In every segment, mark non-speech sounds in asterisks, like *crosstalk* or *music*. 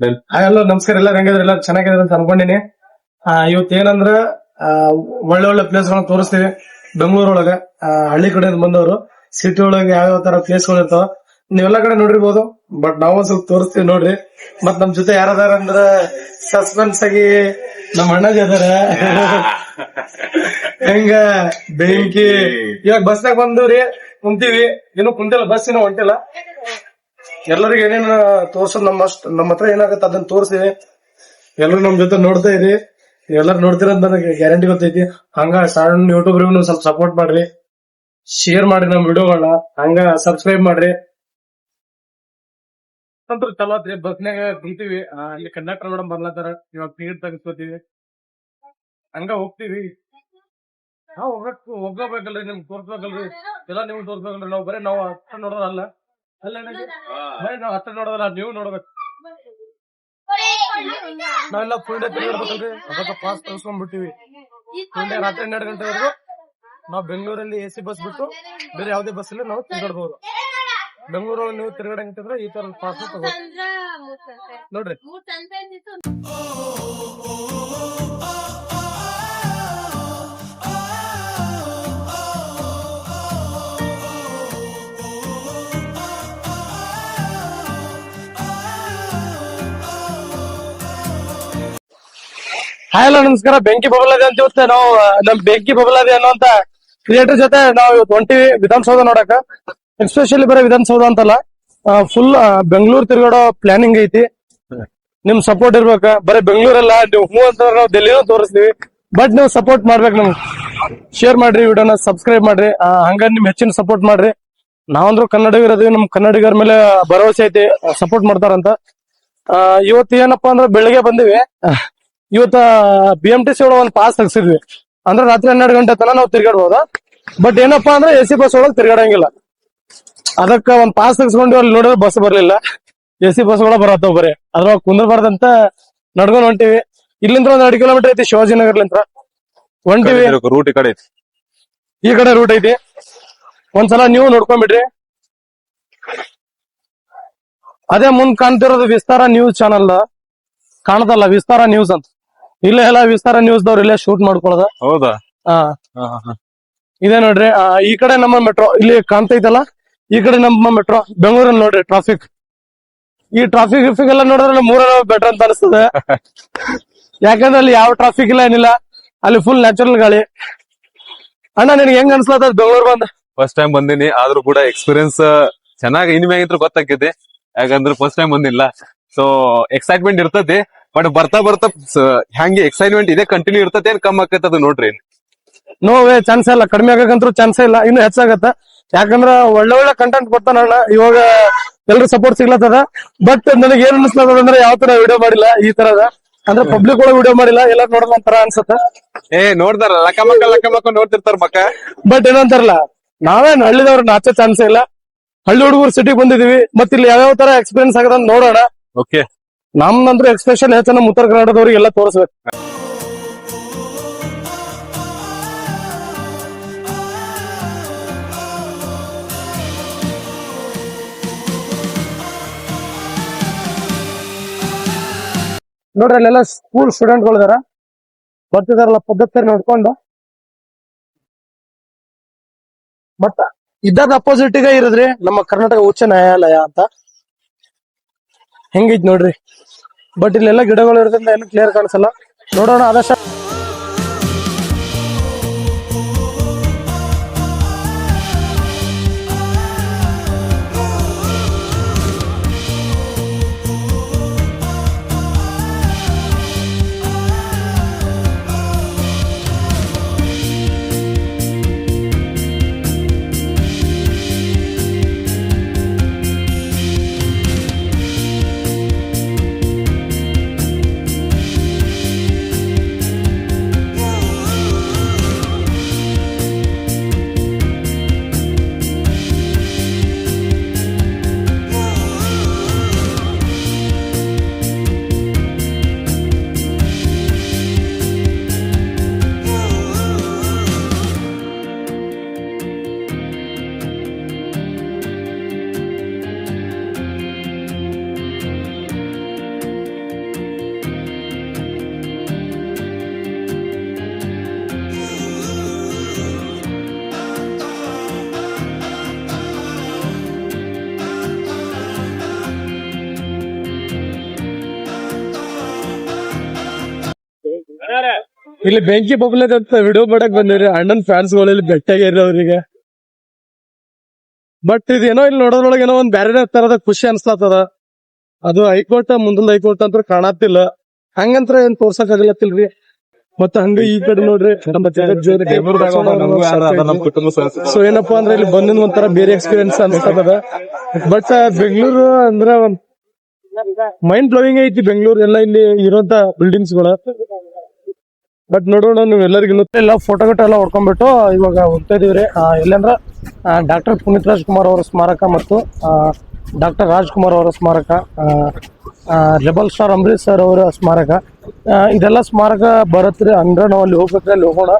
Hello ನಮಸ್ಕಾರ ಎಲ್ಲ ಹೆಂಗಿದ್ರೆ? ಎಲ್ಲ ಚೆನ್ನಾಗಿದ್ರೆ ಅಂತ ಅನ್ಕೊಂಡಿನಿ. ಆ, ಇವತ್ತು ಏನಂದ್ರ ಒಳ್ಳೆ ಒಳ್ಳೆ ಪ್ಲೇಸ್ ಗಳನ್ನ ತೋರಿಸ್ತೀವಿ. ಬೆಂಗಳೂರೊಳಗ ಹಳ್ಳಿ ಕಡೆಯಿಂದ ಬಂದವರು. ಸಿಟಿ ಒಳಗೆ ಯಾವ ತರ ಪ್ಲೇಸ್ಗಳು ಇರ್ತಾವ ನೀವೆಲ್ಲ ಕಡೆ ನೋಡಿರ್ಬೋದು. ಬಟ್ ನಾವು ಒಂದ್ ಸ್ವಲ್ಪ ತೋರಿಸ್ತೀವಿ ನೋಡ್ರಿ. ಮತ್ ನಮ್ ಜೊತೆ ಯಾರಾದಾರ ಅಂದ್ರ ಸಸ್ಪೆನ್ಸ್ ಆಗಿ ನಮ್ಮ ಅಣ್ಣಜಿ ಅದಾರ *laughs* ಹೆಂಗ? ಬೆಂಕಿ. ಇವಾಗ ಬಸ್ನಾಗ ಬಂದವ್ರಿ ಕುಂತೀವಿ. ಇನ್ನು ಕುಂತಿಲ್ಲ ಬಸ್ ಇನ್ನೂ ಹೊಂಟಿಲ್ಲ. ಎಲ್ಲರಿಗೂ ಏನೇನು ತೋರ್ಸೋದು ನಮ್ಮ ನಮ್ಮ ಹತ್ರ ಏನಾಗುತ್ತೆ ಅದನ್ನ ತೋರಿಸಿ. ಎಲ್ಲರೂ ನಮ್ಮ ಜೊತೆ ನೋಡ್ತಾ ಇರಿ. ಎಲ್ಲರೂ ನೋಡ್ತಿರೋದ್ ನನಗೆ ಗ್ಯಾರಂಟಿ ಗೊತ್ತೈತಿ. ಹಂಗ ಸಣ್ಣ ಯೂಟ್ಯೂಬ್ರಿಗೂ ಸ್ವಲ್ಪ ಸಪೋರ್ಟ್ ಮಾಡ್ರಿ. ಶೇರ್ ಮಾಡ್ರಿ ನಮ್ ವಿಡಿಯೋಗಳನ್ನ ಹಂಗ ಸಬ್ಸ್ಕ್ರೈಬ್ ಮಾಡ್ರಿ. ಅಂತೂ ಚಲೋ ಆತ್ರಿ. ಬಸ್ನಾಗ ಕುಂತೀವಿ. ಅಲ್ಲಿ ಕಂಡಕ್ಟರ್ ಮೇಡಮ್ ಬರ್ಲತ್ತಾರ. ಇವಾಗ ಟಿಕೆಟ್ ತೆಗಿಸ್ಕೋತೀವಿ. ಹಂಗ ಹೋಗ್ತೀವಿ. ನಾವ್ ಹೋಗಕ್ ಹೋಗಬೇಕಲ್ರಿ, ನಿಮ್ಗೆ ತೋರ್ಸ್ಬೇಕಲ್ರಿ. ಎಲ್ಲ ನಿಮ್ಗೆ ತೋರ್ಸ್ಬೇಕಲ್ರಿ. ನಾವು ಬರೀ ನಾವು ಅಷ್ಟ ನೋಡೋದಲ್ಲ. ಅಲ್ಲ ಬರೀ ನಾವ್ ಅಷ್ಟ ನೋಡೋದಲ್ಲ ನೀವು ನೋಡ್ಬೇಕು. ನಾವೆಲ್ಲ ಫುಲ್ ಡೇ ತಿರುಗಾಡ್ಬೇಕಲ್ರಿ ಅದಕ್ಕೆ ಪಾಸ್ ತರಿಸ್ಕೊಂಡ್ಬಿಟ್ಟಿವಿ. ಫುಲ್ ಡೇ ರಾತ್ರಿ ಹನ್ನೆರಡು ಗಂಟೆವರೆಗೂ ನಾವು ಬೆಂಗಳೂರಲ್ಲಿ ಎ ಸಿ ಬಸ್ ಬಿಟ್ಟು ಬೇರೆ ಯಾವುದೇ ಬಸ್ ಅಲ್ಲಿ ನಾವು ತಿರುಗಾಡ್ಬೋದು. ಬೆಂಗಳೂರಲ್ಲಿ ನೀವು ತಿರುಗಾಡಂಗಿದ್ರೆ ಈ ತರ ಪಾಸ್ ತಗೋ. ನೋಡ್ರಿ. ಹಾಯ್ ಹಲೋ ನಮಸ್ಕಾರ. ಬೆಂಕಿ ಬಬಲಾದಿ ಅಂತ ಇವತ್ತು ನಾವು ನಮ್ ಬೆಂಕಿ ಬಬಲಾದಿ ಅನ್ನೋಂತ ಕ್ರಿಯೇಟರ್ ಜೊತೆ ನಾವು ಇವತ್ತು ಹೊಂಟಿವಿ ವಿಧಾನಸೌಧ ನೋಡಕ. ಎಸ್ಪೆಷಲಿ ಬರೋ ವಿಧಾನಸೌಧ ಅಂತಲ್ಲ ಫುಲ್ ಬೆಂಗಳೂರು ತಿರ್ಗಾಡೋ ಪ್ಲಾನಿಂಗ್ ಐತಿ. ನಿಮ್ ಸಪೋರ್ಟ್ ಇರ್ಬೇಕ. ಬರೀ ಬೆಂಗಳೂರಲ್ಲ, ನೀವು ಹೂ ಅಂತ ನಾವು ಡೆಲ್ಲಿನೂ ತೋರಿಸ್ತೀವಿ. ಬಟ್ ನೀವು ಸಪೋರ್ಟ್ ಮಾಡ್ಬೇಕು ನಮ್ಗೆ. ಶೇರ್ ಮಾಡ್ರಿ ವಿಡಿಯೋನ ಸಬ್ಸ್ಕ್ರೈಬ್ ಮಾಡ್ರಿ. ಹಂಗಾಗಿ ಹಂಗ ನಿಮ್ ಹೆಚ್ಚಿನ ಸಪೋರ್ಟ್ ಮಾಡ್ರಿ. ನಾವಂದ್ರು ಕನ್ನಡಿಗರದೀವಿ ನಮ್ ಕನ್ನಡಿಗರ ಮೇಲೆ ಭರವಸೆ ಐತಿ ಸಪೋರ್ಟ್ ಮಾಡ್ತಾರಂತ. ಇವತ್ತು ಏನಪ್ಪಾ ಅಂದ್ರೆ ಬೆಳಿಗ್ಗೆ ಬಂದಿವಿ. ಇವತ್ತ ಬಿ ಎಂ ಟಿ ಸಿ ಒಳಗೆ ಒಂದು ಪಾಸ್ ತೆಗ್ಸಿದ್ವಿ. ಅಂದ್ರೆ ರಾತ್ರಿ ಹನ್ನೆರಡು ಗಂಟೆ ತನಕ ನಾವು ತಿರ್ಗಾಡ್ಬೋದ? ಬಟ್ ಏನಪ್ಪಾ ಅಂದ್ರೆ ಎ ಸಿ ಬಸ್ ಒಳಗೆ ತಿರ್ಗಾಡಂಗಿಲ್ಲ. ಅದಕ್ಕ ಒಂದ್ ಪಾಸ್ ತೆಗ್ಸ್ಕೊಂಡು ಅಲ್ಲಿ ನೋಡಿದ್ರೆ ಬಸ್ ಬರ್ಲಿಲ್ಲ. ಎ ಸಿ ಬಸ್ ಒಳಗೆ ಬರತ್ತವ ಬರೀ. ಅದ್ರೊಳಗೆ ಕುಂದ್ರಬಾರ್ದಂತ ನಡ್ಕೊಂಡು ಹೊಂಟಿವಿ. ಇಲ್ಲಿಂದ ಒಂದ್ ಎರಡು ಕಿಲೋಮೀಟರ್ ಐತಿ ಶಿವಾಜಿನಗರ್ಲಿಂತ್ರ. ಹೊಂಟಿವಿ. ರೂಟ್ ಈ ಕಡೆ ಐತಿ. ಈ ಕಡೆ ರೂಟ್ ಐತಿ. ಒಂದ್ಸಲ ನೀವು ನೋಡ್ಕೊಂಡ್ಬಿಡ್ರಿ ಅದೇ ಮುಂದ್ ಕಾಣ್ತಿರೋದು ವಿಸ್ತಾರ ನ್ಯೂಸ್ ಚಾನಲ್ ಕಾಣದಲ್ಲ ವಿಸ್ತಾರ ನ್ಯೂಸ್ ಅಂತ. ಇಲ್ಲೇ ಎಲ್ಲ ವಿಸ್ತಾರ ನ್ಯೂಸ್ ದವ್ರು ಇಲ್ಲೇ ಶೂಟ್ ಮಾಡ್ಕೊಳ್ಳೋದ ಹೌದಾ? ಹಾ. ಇದೇ ನೋಡ್ರಿ ಆ, ಈ ಕಡೆ ನಮ್ಮ ಮೆಟ್ರೋ ಇಲ್ಲಿ ಕಾಣ್ತೈತಲ್ಲ ಈ ಕಡೆ ನಮ್ಮ ಮೆಟ್ರೋ ಬೆಂಗಳೂರಲ್ಲಿ ನೋಡ್ರಿ ಟ್ರಾಫಿಕ್ ಈ ಟ್ರಾಫಿಕ್ ಗಿಫಿಕ್ ಎಲ್ಲ ನೋಡಿದ್ರೆ ನಮ್ಮ ಬೆಟರ್ ಅಂತ ಅನಿಸ್ತದೆ. *laughs* ಯಾಕಂದ್ರೆ ಅಲ್ಲಿ ಯಾವ ಟ್ರಾಫಿಕ್ ಇಲ್ಲ ಏನಿಲ್ಲ. ಅಲ್ಲಿ ಫುಲ್ ನ್ಯಾಚುರಲ್ ಗಾಳಿ. ಅಣ್ಣ ನಿನಗೆ ಹೆಂಗ್ ಅನ್ಸ್ಲತ್ತದ ಬೆಂಗಳೂರು ಬಂದ? ಫಸ್ಟ್ ಟೈಮ್ ಬಂದಿನಿ ಆದ್ರೂ ಕೂಡ ಎಕ್ಸ್ಪೀರಿಯನ್ಸ್ ಚೆನ್ನಾಗಿ ಇನ್ಮ್ಯಾಗಿಂತ್ರ ಗೊತ್ತಾಕೈತಿ ಯಾಕಂದ್ರೆ ಫಸ್ಟ್ ಟೈಮ್ ಬಂದಿಲ್ಲ. ಸೊ ಎಕ್ಸೈಟ್ಮೆಂಟ್ ಇರ್ತತಿ. ಬಟ್ ಬರ್ತಾ ಬರ್ತಾ ಹ್ಯಾಂಗೆ ಎಕ್ಸೈಟ್ಮೆಂಟ್ ಇದೆ ಕಂಟಿನ್ಯೂ ಇರ್ತದೆ ಏನ್ ಕಮ್ಮಿ ಆಕೈತಿ ನೋಡ್ರಿ ನೋ ವೇ ಚಾನ್ಸ್ ಇಲ್ಲ. ಕಡಿಮೆ ಆಗಕ್ಕಂತೂ ಚಾನ್ಸ್ ಇಲ್ಲ. ಇನ್ನು ಹೆಚ್ಚಾಗತ್ತ ಯಾಕಂದ್ರ ಒಳ್ಳೆ ಒಳ್ಳೆ ಕಂಟೆಂಟ್ ಕೊಡ್ತಾನ ಅಣ್ಣ. ಇವಾಗ ಎಲ್ರು ಸಪೋರ್ಟ್ ಸಿಗ್ಲತ್ತದ. ಬಟ್ ನನಗೆ ಏನ್ ಅನಿಸ್ಲತ್ತದ ಅಂದ್ರೆ ಯಾವ ತರ ವಿಡಿಯೋ ಮಾಡಿಲ್ಲ ಈ ತರದ. ಅಂದ್ರೆ ಪಬ್ಲಿಕ್ ಒಳಗೆ ವಿಡಿಯೋ ಮಾಡಿಲ್ಲ ಎಲ್ಲ ನೋಡಿದ ಒಂಥರ ಅನ್ಸತ್ತ. ಏ ನೋಡ್ತಾರ ಲಕ್ಕ ಮಕ್ಕ ಲಕ್ಕ ಮಕ್ಕ ನೋಡ್ತಿರ್ತಾರ ಮಕ್ಕ ಬಟ್ ಏನಂತಾರಲ್ಲ ನಾವೇನ್ ಹಳ್ಳಿದವ್ರ ನಾಚೋ ಚಾನ್ಸ್ ಇಲ್ಲ. ಹಳ್ಳಿ ಹುಡುಗರು ಸಿಟಿಗೆ ಬಂದಿದೀವಿ. ಮತ್ತೆ ಇಲ್ಲಿ ಯಾವ್ಯಾವ ತರ ಎಕ್ಸ್ಪೀರಿಯನ್ಸ್ ಆಗದ ಅಂತ ನೋಡೋಣ. ಓಕೆ ನಮ್ದಂದ್ರೆ ಎಕ್ಸ್ಪೆಷಲ್ ಹೆಚ್ಚು ನಮ್ಮ ಉತ್ತರ ಕನ್ನಡದವ್ರಿಗೆ ಎಲ್ಲ ತೋರಿಸ್ಬೇಕು. ನೋಡ್ರಿ, ಅಲ್ಲೆಲ್ಲ ಸ್ಕೂಲ್ ಸ್ಟೂಡೆಂಟ್ಗಳು ಇದಾರ. ಬರ್ತಿದಾರಲ್ಲ ಪದ್ಧತಿ ನೋಡ್ಕೊಂಡು. ಮತ್ತ ಇದ್ದಾಗ ಅಪೋಸಿಟ್ಗೆ ಇರದ್ರಿ ನಮ್ಮ ಕರ್ನಾಟಕ ಉಚ್ಚ ನ್ಯಾಯಾಲಯ ಅಂತ. ಹೆಂಗಿದ್ ನೋಡ್ರಿ? ಬಟ್ ಇಲ್ಲೆಲ್ಲ ಗಿಡಗಳು ಇರೋದ್ರಿಂದ ಏನು ಕ್ಲಿಯರ್ ಕಾಣಿಸಲ್ಲ. ನೋಡೋಣ ಆದಷ್ಟು ಇಲ್ಲಿ ಬೆಂಕಿ ಬಬ್ಲದ್ ಅಂತ ವಿಡಿಯೋ ಮಾಡಕ್ ಬಂದಿರಿ ಅಣ್ಣನ್ ಫ್ಯಾನ್ಸ್ಗಳಲ್ಲಿ ಬೆಟ್ಟಾಗ್ಯಾರ ಅವ್ರಿಗೆ ಬಟ್ ಇದೇನೋ ಇಲ್ಲಿ ನೋಡೋದ್ರೊಳಗೆ ಏನೋ ಒಂದ್ ಬ್ಯಾರೆ ತರದ ಖುಷಿ ಅನ್ಸ್ಲತ್ತದ ಅದು ಹೈಕೋರ್ಟ್ ಮುಂದಿನ ಹೈಕೋರ್ಟ್ ಅಂತ ಕಾಣತ್ತಿಲ್ಲ. ಹಂಗಂತ್ರ ಏನ್ ತೋರ್ಸಕ್ ಆಗಲತ್ತಿಲ್ರಿ ಮತ್ತ ಹಂಗ ಈ ಕಡೆ ನೋಡ್ರಿ. ಸೊ ಏನಪ್ಪಾ ಅಂದ್ರೆ ಇಲ್ಲಿ ಬಂದಿದ್ ಒಂಥರ ಬೇರೆ ಎಕ್ಸ್ಪೀರಿಯನ್ಸ್ ಅನ್ಸ್ತದ ಬಟ್ ಬೆಂಗಳೂರು ಅಂದ್ರ ಮೈಂಡ್ ಬ್ಲೋವಿಂಗ್ ಐತಿ ಬೆಂಗಳೂರು. ಎಲ್ಲ ಇಲ್ಲಿ ಇರೋಂತ ಬಿಲ್ಡಿಂಗ್ಸ್ಗಳ. ಬಟ್ ನೋಡೋಣ ನೀವು ಎಲ್ಲರಿಗೂ ಎಲ್ಲ ಫೋಟೋ ಗಟ್ಟ ಎಲ್ಲ ಹೊಡ್ಕೊಂಡ್ಬಿಟ್ಟು ಇವಾಗ ಹೋಗ್ತಾ ಇದೀವ್ರಿ ಎಲ್ಲಂದ್ರ ಡಾಕ್ಟರ್ ಪುನೀತ್ ರಾಜ್ಕುಮಾರ್ ಅವರ ಸ್ಮಾರಕ ಮತ್ತು ಡಾಕ್ಟರ್ ರಾಜ್ಕುಮಾರ್ ಅವರ ಸ್ಮಾರಕ ರೆಬಲ್ ಸ್ಟಾರ್ ಅಂಬರೀಶ್ ಸರ್ ಅವರ ಸ್ಮಾರಕ ಇದೆಲ್ಲ ಸ್ಮಾರಕ ಬರತ್ರಿ ಅಂದ್ರೆ ನಾವು ಅಲ್ಲಿ ಹೋಗ್ಬೇಕ್ರಿ, ಅಲ್ಲಿ ಹೋಗೋಣ.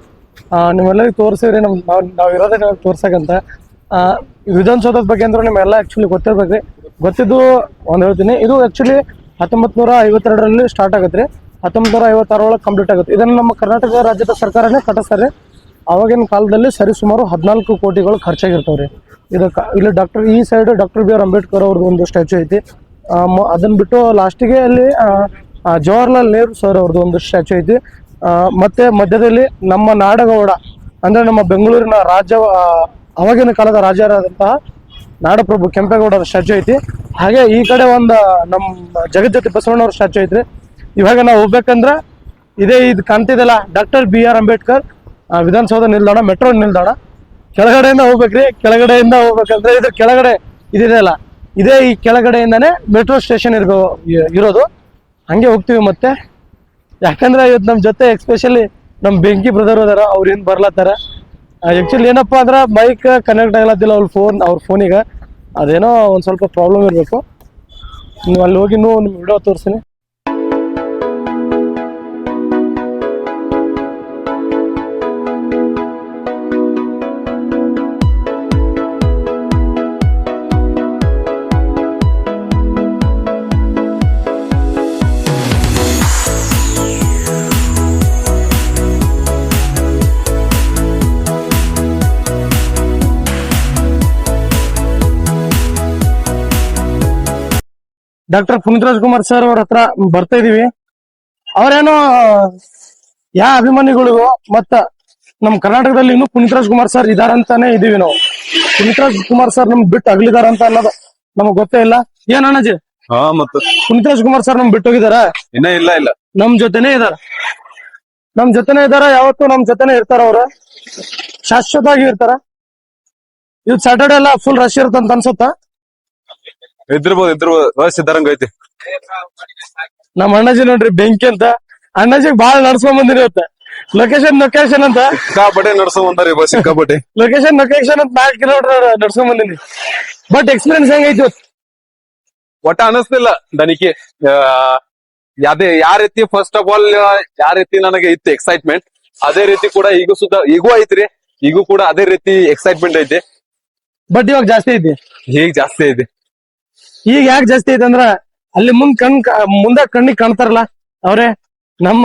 ನಿಮ್ಮೆಲ್ಲರಿಗೆ ತೋರಿಸಿರಿ ನಮ್, ನಾವು, ನಾವ್ ಇರೋದೇ ನಾವು ತೋರ್ಸಕಂತ. ವಿಧಾನಸೌಧದ ಬಗ್ಗೆ ಅಂದ್ರೆ ನಿಮ್ಮೆಲ್ಲ ಆಕ್ಚುಲಿ ಗೊತ್ತಿರ್ಬೇಕ್ರಿ. ಗೊತ್ತಿದ್ದು ಒಂದು ಹೇಳ್ತೀನಿ, ಇದು ಆಕ್ಚುಲಿ ಹತ್ತೊಂಬತ್ ನೂರ ಐವತ್ತೆರಡರಲ್ಲಿ ಸ್ಟಾರ್ಟ್ ಆಗತ್ರಿ. ಹತ್ತೊಂಬತ್ ನೂರ ಐವತ್ತಾರೊಳಗೆ ಕಂಪ್ಲೀಟ್ ಆಗುತ್ತೆ. ಇದನ್ನು ನಮ್ಮ ಕರ್ನಾಟಕ ರಾಜ್ಯದ ಸರ್ಕಾರನೇ ಕಟ್ಟಿಸ್ತಾರೆ. ಆವಾಗಿನ ಕಾಲದಲ್ಲಿ ಸರಿಸುಮಾರು ಹದಿನಾಲ್ಕು ಕೋಟಿಗಳು ಖರ್ಚಾಗಿರ್ತಾವ್ರಿ. ಇದಕ್ಕೆ ಇಲ್ಲಿ ಡಾಕ್ಟರ್, ಈ side doctor B R Ambedkar ಅವ್ರದ್ದು ಒಂದು ಸ್ಟ್ಯಾಚು ಐತಿ. ಅದನ್ನು ಬಿಟ್ಟು ಲಾಸ್ಟಿಗೆ ಅಲ್ಲಿ ಜವಾಹರ್ಲಾಲ್ ನೆಹರು ಸರ್ ಅವ್ರದ್ದು ಒಂದು ಸ್ಟ್ಯಾಚು ಐತಿ. ಮತ್ತೆ ಮಧ್ಯದಲ್ಲಿ ನಮ್ಮ ನಾಡಗೌಡ, ಅಂದ್ರೆ ನಮ್ಮ ಬೆಂಗಳೂರಿನ ರಾಜ್ಯ ಅವಾಗಿನ ಕಾಲದ ರಾಜರಾದಂತಹ ನಾಡಪ್ರಭು ಕೆಂಪೇಗೌಡರ ಸ್ಟ್ಯಾಚು ಐತಿ. ಹಾಗೆ ಈ ಕಡೆ ಒಂದು, ನಮ್ಮ ಜಗಜ್ಯೋತಿ ಬಸವಣ್ಣವ್ರ ಸ್ಟ್ಯಾಚು ಐತ್ರಿ. ಇವಾಗ ನಾವು ಹೋಗ್ಬೇಕಂದ್ರೆ ಇದೇ ಇದು ಕಾಣ್ತಿದ್ದಲ್ಲ doctor B R Ambedkar Vidhana Soudha ನಿಲ್ದಾಣ, ಮೆಟ್ರೋ ನಿಲ್ದಾಣ. ಕೆಳಗಡೆಯಿಂದ ಹೋಗ್ಬೇಕ್ರಿ, ಕೆಳಗಡೆಯಿಂದ ಹೋಗ್ಬೇಕಂದ್ರೆ ಇದು ಕೆಳಗಡೆ ಇದಿದೆಯಲ್ಲ, ಇದೇ ಈ ಕೆಳಗಡೆಯಿಂದಾನೇ ಮೆಟ್ರೋ ಸ್ಟೇಷನ್ ಇರ್ಬೋ ಇರೋದು. ಹಂಗೆ ಹೋಗ್ತೀವಿ ಮತ್ತೆ. ಯಾಕಂದ್ರೆ ಇವತ್ತು ನಮ್ಮ ಜೊತೆ ಎಕ್ಸ್ಪೆಷಲಿ ನಮ್ಮ ಬೆಂಕಿ ಬ್ರದರ್ ಅದಾರ ಅವ್ರು ಏನು ಬರ್ಲತ್ತಾರ. ಆ್ಯಕ್ಚುಲಿ ಏನಪ್ಪ ಅಂದ್ರೆ ಮೈಕ್ ಕನೆಕ್ಟ್ ಆಗ್ಲತ್ತಿಲ್ಲ ಅವ್ರ ಫೋನ್ ಅವ್ರ ಫೋನಿಗೆ ಅದೇನೋ ಒಂದು ಸ್ವಲ್ಪ ಪ್ರಾಬ್ಲಮ್ ಇರಬೇಕು. ನೀವು ಅಲ್ಲಿ ಹೋಗಿ ನೀವು ನಿಮ್ಮ ವಿಡಿಯೋ ತೋರಿಸ್ತೀನಿ. ಡಾಕ್ಟರ್ ಪುನೀತ್ ರಾಜ್ಕುಮಾರ್ ಸರ್ ಅವ್ರ ಹತ್ರ ಬರ್ತಾ ಇದೀವಿ. ಅವ್ರೇನೋ ಯಾ ಅಭಿಮಾನಿಗಳಿಗೂ ಮತ್ತ ನಮ್ ಕರ್ನಾಟಕದಲ್ಲಿ ಇನ್ನು ಪುನೀತ್ ರಾಜ್ಕುಮಾರ್ ಸರ್ ಇದಾರಂತಾನೆ ಇದೀವಿ ನಾವು. ಪುನೀತ್ ರಾಜ್ಕುಮಾರ್ ಸರ್ ನಮ್ ಬಿಟ್ಟು ಅಗಲಿದಾರ ಅಂತ ಅನ್ನೋದು ನಮಗ್ ಗೊತ್ತೇ ಇಲ್ಲ. ಏನ್ ಅಣ್ಣಾಜಿ? ಹಾ ಮತ್ತು? ಪುನೀತ್ ರಾಜ್ಕುಮಾರ್ ಸರ್ ನಮ್ ಬಿಟ್ಟು ಹೋಗಿದಾರ? ಇನ್ನ ಇಲ್ಲ ಇಲ್ಲ. ನಮ್ ಜೊತೆನೆ ಇದಾರ. ನಮ್ ಜೊತೆನೆ ಇದಾರ? ಯಾವತ್ತೂ ನಮ್ ಜೊತೆನೆ ಇರ್ತಾರ ಅವ್ರ? ಶಾಶ್ವತವಾಗಿ ಇರ್ತಾರ? ಇದು ಸ್ಯಾಟರ್ಡೆ ಎಲ್ಲ ಫುಲ್ ರಶ್ ಇರುತ್ತಂತ ಅನ್ಸುತ್ತಾ? ಇದ್ರಬಹುದು ಇದ್ರಬಹುದು ರಶ್ ಇದ್ದಾರಂಗ ಐತಿ. ನಮ್ಮ ಅಣ್ಣಾಜಿ ನೋಡ್ರಿ ಬೆಂಕಿ ಅಂತ. ಅಣ್ಣಾಜಿ ಬಾಳ ನಡ್ಸ್ಕೊಂಡ್ ಬಂದಿರಿ ಇವತ್ತ. ಲೊಕೇಶನ್ ಲೊಕೇಶನ್ ಅಂತ. ಸಿಕ್ಕಾಪಟ್ಟೆ ನಡ್ಸೋ ಬಂದಾರಿ ಬಸ್ ಸಿಕ್ಕಾಪಟ್ಟೆ. ಲೊಕೇಶನ್ ಲೊಕೇಶನ್ ಅಂತ ನಾಲ್ಕು ಕಿಲೋಮೀಟರ್ ನಡ್ಸ್ಕೊಂಡ್ ಬಂದಿನಿ. ಬಟ್ ಎಕ್ಸ್ಪೀರಿಯನ್ಸ್ ಹೆಂಗೈತಿ ಒಟ್ಟ ಅನಿಸ್ತಿಲ್ಲ ದನಿಕೆ. ಅದೇ ಯಾವ ರೀತಿ ಫಸ್ಟ್ ಆಫ್ ಆಲ್ ಯಾವ ರೀತಿ ನನಗೆ ಇತ್ತು ಎಕ್ಸೈಟ್ಮೆಂಟ್ ಅದೇ ರೀತಿ ಕೂಡ ಈಗ ಸುತ್ತ ಈಗೂ ಐತ್ರಿ. ಈಗೂ ಕೂಡ ಅದೇ ರೀತಿ ಎಕ್ಸೈಟ್ಮೆಂಟ್ ಐತಿ. ಬಟ್ ಇವಾಗ ಜಾಸ್ತಿ ಐತಿ. ಈಗ ಜಾಸ್ತಿ ಐತಿ. ಈಗ ಯಾಕೆ ಜಾಸ್ತಿ ಐತೆ ಅಂದ್ರ ಅಲ್ಲಿ ಮುಂದ್ ಕಣ್ ಮುಂದೆ ಕಣ್ಣಿಗೆ ಕಾಣ್ತಾರಲ್ಲ ಅವ್ರೆ, ನಮ್ಮ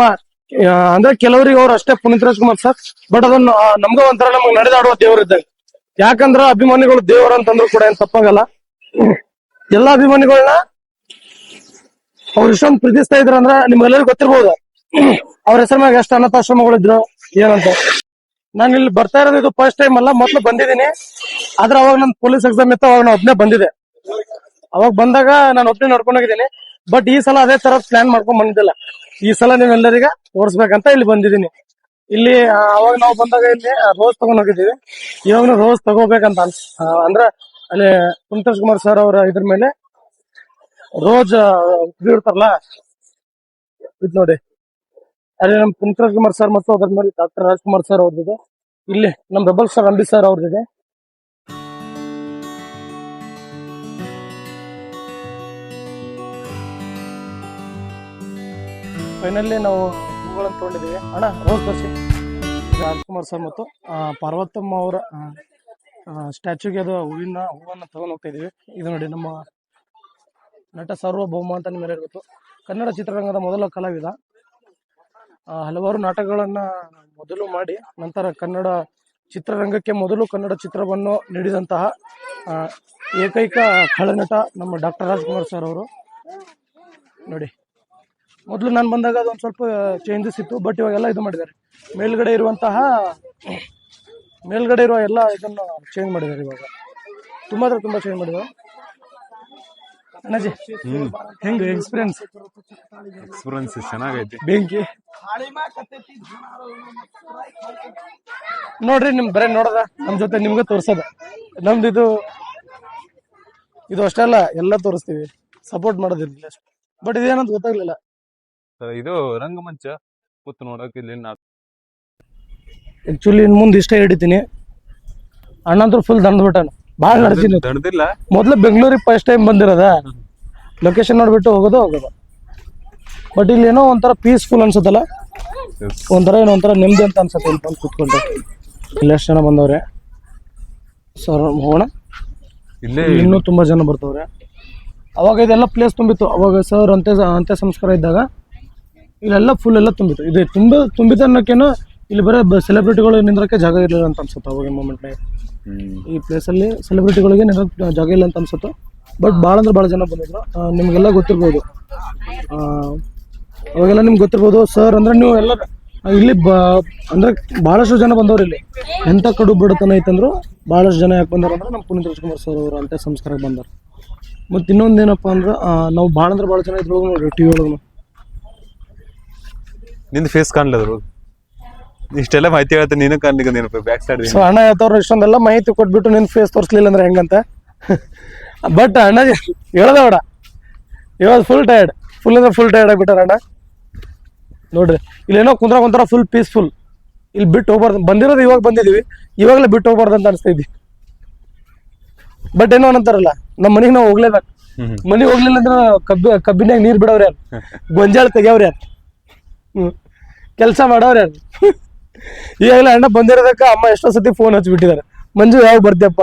ಅಂದ್ರೆ ಕೆಲವರಿಗೆ ಅವ್ರು ಅಷ್ಟೇ ಪುನೀತ್ ರಾಜ್ಕುಮಾರ್ ಸರ್, ಬಟ್ ಅದನ್ನ ನಮ್ಗ ಒಂಥರ ನಮ್ಗೆ ನಡೆದಾಡುವ ದೇವ್ರ ಇದ್ದಂಗೆ. ಯಾಕಂದ್ರ ಅಭಿಮಾನಿಗಳು ದೇವ್ರ ಅಂತಂದ್ರು ಕೂಡ ಏನ್ ತಪ್ಪಾಗಲ್ಲ. ಎಲ್ಲಾ ಅಭಿಮಾನಿಗಳನ್ನ ಅವ್ರ ಇಷ್ಟೊಂದು ಪ್ರೀತಿಸ್ತಾ ಇದ್ರ ಅಂದ್ರ ನಿಮ್ಗೆಲ್ಲರಿಗೂ ಗೊತ್ತಿರ್ಬೋದು. ಅವ್ರ ಹೆಸರ ಮ್ಯಾಗ ಎಷ್ಟು ಅನಾಥಾಶ್ರಮಗಳಿದ್ರು ಏನಂತ. ನಾನು ಇಲ್ಲಿ ಬರ್ತಾ ಇರೋದು ಇದು ಫಸ್ಟ್ ಟೈಮ್ ಅಲ್ಲ, ಮೊದ್ಲು ಬಂದಿದ್ದೀನಿ. ಆದ್ರೆ ಅವಾಗ ನನ್ ಪೊಲೀಸ್ ಎಕ್ಸಾಮ್ ಇತ್ತು, ಅವಾಗ ನಾನು ಒಬ್ನೇ ಬಂದಿದೆ ಅವಾಗ ಬಂದಾಗ ನಾನು ಒಬ್ಬನೇ ನೋಡ್ಕೊಂಡು ಹೋಗಿದ್ದೀನಿ. ಬಟ್ ಈ ಸಲ ಅದೇ ತರ ಪ್ಲಾನ್ ಮಾಡ್ಕೊಂಡ್ ಬಂದಿದ್ದಿಲ್ಲ. ಈ ಸಲ ನೀವೆಲ್ಲರಿಗ ಓಡಿಸ್ಬೇಕಂತ ಇಲ್ಲಿ ಬಂದಿದ್ದೀನಿ. ಇಲ್ಲಿ ಅವಾಗ ನಾವು ಬಂದಾಗ ಇಲ್ಲಿ ರೋಸ್ ತಗೊಂಡ್ ಹೋಗಿದ್ದೀವಿ. ಇವಾಗ ರೋಸ್ ತಗೋಬೇಕಂತ ಅನ್ಸ್ ಅಂದ್ರೆ ಅಲ್ಲಿ ಸಂತೋಷ್ ಕುಮಾರ್ ಸರ್ ಅವರ ಇದ್ರ ಮೇಲೆ ರೋಜ್ ಇದು ಇರ್ತಾರಲ್ಲ ಇದ್ ನೋಡಿ. ಅಲ್ಲಿ ನಮ್ ಪುನೀತ್ ಕುಮಾರ್ ಸರ್ ಮತ್ತು ಅದ್ರ ಮೇಲೆ ಡಾಕ್ಟರ್ ರಾಜ್ಕುಮಾರ್ ಸರ್ ಅವ್ರದ್ದಿದೆ. ಇಲ್ಲಿ ನಮ್ ರಬಲ್ ಸರ್ ಅಂಬಿ ಸರ್ ಅವ್ರದ್ದಿದೆ. ಫೈನಲಿ ನಾವು ಹೂಗಳನ್ನು ತೊಗೊಂಡಿದ್ದೀವಿ. ಅಣ್ಣ ರೋಸ್ ದರ್ಶಿ ರಾಜ್ಕುಮಾರ್ ಸರ್ ಮತ್ತು ಪಾರ್ವತಮ್ಮ ಅವರ ಸ್ಟ್ಯಾಚ್ಯೂಗೆ ಅದು ಹೂವಿನ, ಹೂವನ್ನು ತಗೊಂಡು ಹೋಗ್ತಾ ಇದ್ದೀವಿ. ಇದು ನೋಡಿ ನಮ್ಮ ನಟ ಸಾರ್ವಭೌಮ ಅಂತ ಮೇಲೆ ಇರ್ಬೋದು ಕನ್ನಡ ಚಿತ್ರರಂಗದ ಮೊದಲ ಕಲಾವಿದ. ಹಲವಾರು ನಾಟಕಗಳನ್ನು ಮೊದಲು ಮಾಡಿ, ನಂತರ ಕನ್ನಡ ಚಿತ್ರರಂಗಕ್ಕೆ ಮೊದಲು ಕನ್ನಡ ಚಿತ್ರವನ್ನು ನೀಡಿದಂತಹ ಏಕೈಕ ಖಳನಟ ನಮ್ಮ ಡಾಕ್ಟರ್ ರಾಜ್ಕುಮಾರ್ ಸರ್ ಅವರು. ನೋಡಿ. ಮೊದಲು ನಾನು ಬಂದಾಗ ಅದೊಂದು ಸ್ವಲ್ಪ ಚೇಂಜಸ್ ಇತ್ತು ಬಟ್ ಇವಾಗೆಲ್ಲ ಇದು ಮಾಡಿದ್ದಾರೆ. ಮೇಲ್ಗಡೆ ಇರುವಂತಹ ಮೇಲ್ಗಡೆ ಇರುವ ಎಲ್ಲ ಇದನ್ನು ಚೇಂಜ್ ಮಾಡಿದ್ದಾರೆ ಇವಾಗ. ತುಂಬಾ ಅಂದ್ರೆ ತುಂಬಾ ಚೇಂಜ್ ಮಾಡಿದ್ದಾರೆ. ಅಣ್ಣಾಜಿ ಹೆಂಗ್ ಎಕ್ಸ್ಪೀರಿಯನ್ಸ್ ಎಕ್ಸ್ಪೀರಿಯನ್ಸ್ ಚೆನ್ನಾಗೈತಿ. ಬೆಂಕಿ. ನೋಡ್ರಿ ನಿಮ್ ಬರೇ ನೋಡದ ನಮ್ ಜೊತೆ ನಿಮ್ಗೆ ತೋರ್ಸದ. ನಮ್ದು ಇದು ಇದು ಅಷ್ಟೇ ಅಲ್ಲ ಎಲ್ಲ ತೋರಿಸ್ತೀವಿ. ಸಪೋರ್ಟ್ ಮಾಡೋದಿರ್ಲಿಲ್ಲ ಬಟ್ ಇದೇನಂತ ಗೊತ್ತಾಗ್ಲಿಲ್ಲ. ಇದು ರಂಗಮಂಚ ಕೂತು ನೋಡಕ್ ಇಲ್ಲಿ ನಾ ಆಕ್ಚುಲಿ ಇನ್ ಮುಂದೆ ಇಷ್ಟ ಹಿಡಿತೀನಿ ಅಣ್ಣಂದ್ರು ಫುಲ್ ದಂದ್ಬಿಟ್ಟಾನ ಭಾಳ ನಡ್ತೀನಿ ದಣದಿಲ್ಲ ಮೊದ್ಲು ಬೆಂಗಳೂರಿಗೆ ಫಸ್ಟ್ ಟೈಮ್ ಬಂದಿರೋದ. ಲೊಕೇಶನ್ ನೋಡ್ಬಿಟ್ಟು ಹೋಗೋದು ಹೋಗೋದು. ಬಟ್ ಇಲ್ಲಿ ಏನೋ ಒಂಥರ ಪೀಸ್ಫುಲ್ ಅನ್ಸುತ್ತಲ್ಲ? ಒಂಥರ ಏನೋ ಒಂಥರ ನೆಮ್ಮದಿ ಅಂತ ಅನ್ಸುತ್ತೆ ಇಲ್ಲಿ ಬಂದು ಕೂತ್ಕೊಂಡ್ರೆ. ಇಲ್ಲಿ ಎಷ್ಟು ಜನ ಬಂದವ್ರೆ. ಸರ್ ಹೋಗೋಣ? ಇಲ್ಲೇ ಇನ್ನೂ ತುಂಬ ಜನ ಬರ್ತವ್ರೆ. ಅವಾಗ ಇದೆಲ್ಲ ಪ್ಲೇಸ್ ತುಂಬಿತ್ತು. ಅವಾಗ ಸರ್ ಅಂತ್ಯ ಅಂತ್ಯ ಸಂಸ್ಕಾರ ಇದ್ದಾಗ ಇಲ್ಲೆಲ್ಲ ಫುಲ್ ಎಲ್ಲ ತುಂಬಿತ್ತು. ಇದು ತುಂಬ ತುಂಬಿತ್ತು ಅನ್ನೋಕ್ಕೇನೋ ಇಲ್ಲಿ ಬರೋ ಸೆಲೆಬ್ರಿಟಿಗಳು ನಿಂದ್ರಕ್ಕೆ ಜಾಗ ಇರಲಿಲ್ಲ ಅಂತ ಅನ್ಸುತ್ತೆ ಅವಾಗ ಮೂಮೆಂಟ್ನಾಗ ಹ್ಮ್. ಈ ಪ್ಲೇಸಲ್ಲಿ ಸೆಲೆಬ್ರಿಟಿಗಳಿಗೆ ನಿಂದ್ರಕ್ಕೆ ಜಾಗ ಇಲ್ಲ ಅಂತ ಅನ್ಸುತ್ತೆ. ಬಟ್ ಭಾಳ ಅಂದ್ರೆ ಭಾಳ ಜನ ಬಂದಿದ್ರು. ನಿಮಗೆಲ್ಲ ಗೊತ್ತಿರ್ಬೋದು. ಅವಾಗೆಲ್ಲ ನಿಮ್ಗೆ ಗೊತ್ತಿರ್ಬೋದು ಸರ್ ಅಂದ್ರೆ ನೀವು ಎಲ್ಲ ಇಲ್ಲಿ ಬ ಅಂದ್ರೆ ಭಾಳಷ್ಟು ಜನ ಬಂದವ್ರು ಇಲ್ಲಿ. ಎಂಥ ಕಡು ಬಡತನ ಐತಂದ್ರು ಭಾಳಷ್ಟು ಜನ ಯಾಕೆ ಬಂದಾರ ಅಂದ್ರೆ ನಮ್ಮ ಪುನೀತ್ ರಾಜ್ಕುಮಾರ್ ಸರ್ ಅವರು ಅಂತ ಸಂಸ್ಕಾರಕ್ಕೆ ಬಂದರು. ಮತ್ತು ಇನ್ನೊಂದು ಏನಪ್ಪ ಅಂದ್ರೆ ನಾವು ಭಾಳ ಅಂದ್ರೆ ಭಾಳ ಜನ ಇದ್ರೊಳಗೆ ನೋಡ್ರಿ ಟಿ ವಿ ಒಳಗೂ ನಿಂದ ಫೇಸ್ ಕಾಣ್ಲದ್ರು ಇಷ್ಟೆಲ್ಲ ಮಾಹಿತಿ ಹೇಳ್ತೀನಿ ನೀನು ಕಾಣ್ಲಿಕ್ಕೆ ನೀನು ಬ್ಯಾಕ್ ಸೈಡ್ ಸೊ ಅಣ್ಣ ಹೇಳ್ತವ್ರು ಇಷ್ಟೊಂದೆಲ್ಲ ಮಾಹಿತಿ ಕೊಟ್ಬಿಟ್ಟು ನಿನ್ ಫೇಸ್ ತೋರಿಸ್ಲಿಲ್ಲ ಅಂದ್ರೆ ಹೆಂಗಂತ? *laughs* ಬಟ್ ಅಣ್ಣ ಹೇಳದ ಬೇಡ. ಇವಾಗ ಫುಲ್ ಟಯರ್ಡ್ ಫುಲ್ ಅಂದ್ರೆ ಫುಲ್ ಟಯರ್ಡ್ ಆಗಿಬಿಟ್ಟಾರ ಅಣ್ಣ. ನೋಡ್ರಿ ಇಲ್ಲೇನೋ ಕುಂದ್ರ ಒಂಥರ ಫುಲ್ ಪೀಸ್ಫುಲ್ ಇಲ್ಲಿ ಬಿಟ್ಟು ಹೋಗ್ಬಾರ್ದು. ಬಂದಿರೋದು ಇವಾಗ ಬಂದಿದೀವಿ ಇವಾಗಲೇ ಬಿಟ್ಟು ಹೋಗ್ಬಾರ್ದು ಅಂತ ಅನಿಸ್ತಾ ಇದ್ವಿ ಬಟ್ ಏನೋ ಅನ್ನಂತಾರಲ್ಲ ನಮ್ಮ ಮನೆಗೆ ನಾವು ಹೋಗ್ಲೇಬೇಕು. ಮನೆಗೆ ಹೋಗ್ಲಿಲ್ಲ ಅಂದ್ರೆ ಕಬ್ಬಿ ಕಬ್ಬಿನಾಗ ನೀರು ಬಿಡವ್ರಿ ಯಾರು? *laughs* ಗೊಂಜಾಳ ತೆಗಿಯವ್ರಿ ಯಾರು? ಹ್ಮ್. ಕೆಲಸ ಮಾಡೋರು ಯಾರು? *laughs* ಈಗಾಗಲೇ ಅಣ್ಣ ಬಂದಿರೋದಕ್ಕ ಅಮ್ಮ ಎಷ್ಟೋ ಸತಿ ಫೋನ್ ಹಚ್ಬಿಟ್ಟಿದ್ದಾರೆ ಮಂಜು ಯಾವಾಗ ಬರ್ತೀಯಪ್ಪ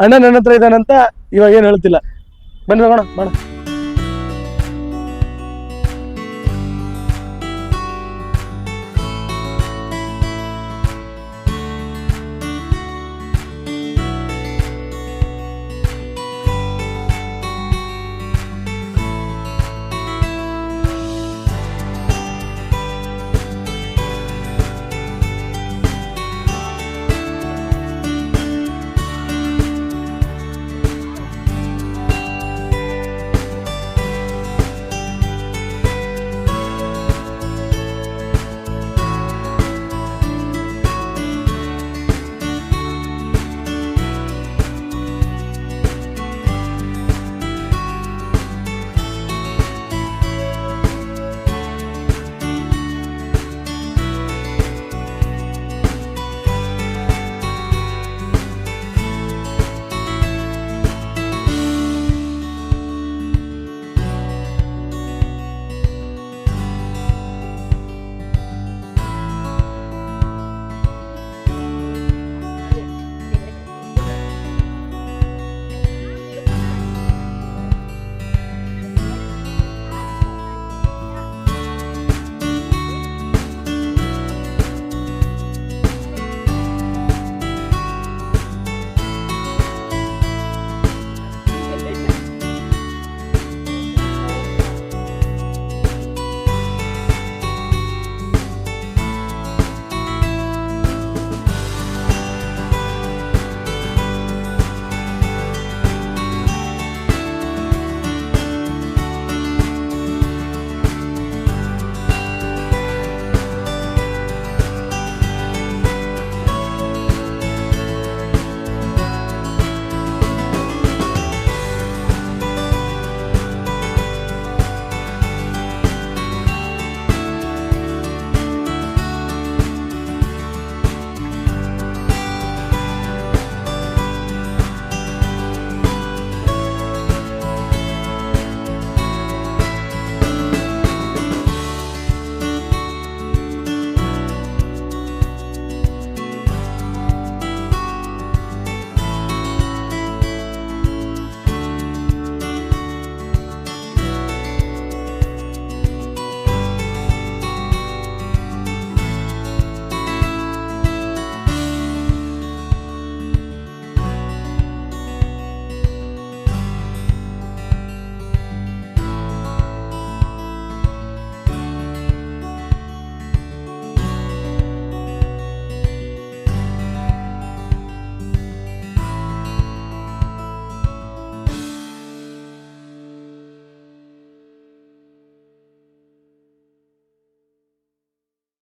ಅಣ್ಣ ನನ್ನ ಹತ್ರ ಇದ್ದಾನಂತ ಇವಾಗ ಏನು ಹೇಳ್ತಿಲ್ಲ. ಬನ್ನಿ ಹೋಗೋಣ ಮಾಡ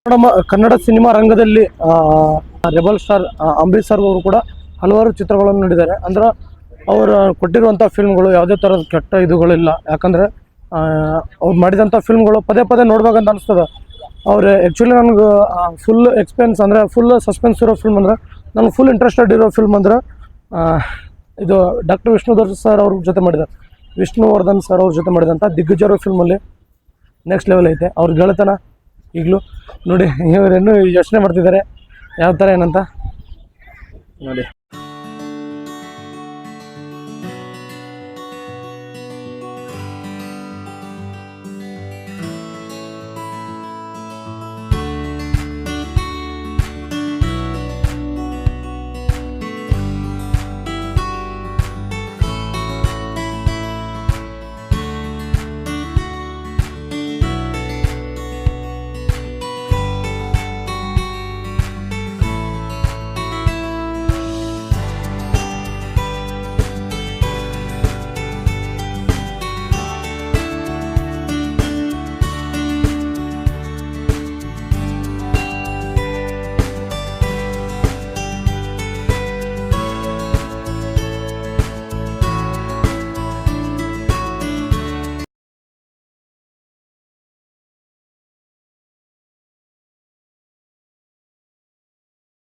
ಕನ್ನಡ ಕನ್ನಡ ಸಿನಿಮಾ ರಂಗದಲ್ಲಿ ರೆಬಲ್ ಸ್ಟಾರ್ ಅಂಬರೀಶ್ ಸರ್ ಅವರು ಕೂಡ ಹಲವಾರು ಚಿತ್ರಗಳನ್ನು ನೋಡಿದ್ದಾರೆ. ಅಂದ್ರೆ, ಅವರು ಕೊಟ್ಟಿರುವಂಥ ಫಿಲ್ಮ್ಗಳು ಯಾವುದೇ ಥರದ ಕೆಟ್ಟ ಇದುಗಳಿಲ್ಲ. ಯಾಕಂದರೆ ಅವ್ರು ಮಾಡಿದಂಥ ಫಿಲ್ಮ್ಗಳು ಪದೇ ಪದೇ ನೋಡ್ಬೇಕಂತ ಅನಿಸ್ತದೆ. ಅವ್ರು ಆ್ಯಕ್ಚುಲಿ ನನಗೆ ಫುಲ್ ಎಕ್ಸ್ಪೆನ್ಸ್ ಅಂದರೆ ಫುಲ್ ಸಸ್ಪೆನ್ಸ್ ಇರೋ ಫಿಲ್ಮ್ ಅಂದ್ರೆ, ನನಗೆ ಫುಲ್ ಇಂಟ್ರೆಸ್ಟೆಡ್ ಇರೋ ಫಿಲ್ಮ್ ಅಂದ್ರೆ ಇದು ಡಾಕ್ಟರ್ ವಿಷ್ಣುಧರ್ ಸರ್ ಅವ್ರ ಜೊತೆ ಮಾಡಿದ. ವಿಷ್ಣುವರ್ಧನ್ ಸರ್ ಅವ್ರ ಜೊತೆ ಮಾಡಿದಂಥ ದಿಗ್ಗಜರು ಫಿಲ್ಮಲ್ಲಿ ನೆಕ್ಸ್ಟ್ ಲೆವೆಲ್ ಐತೆ. ಅವ್ರ ಗೆಳೆತನ ಈಗಲೂ ನೋಡಿ ಇವರೇನು ಯೋಚನೆ ಮಾಡ್ತಿದ್ದಾರೆ. ಯಾವ ಥರ ಏನಂತ? ನೋಡಿ.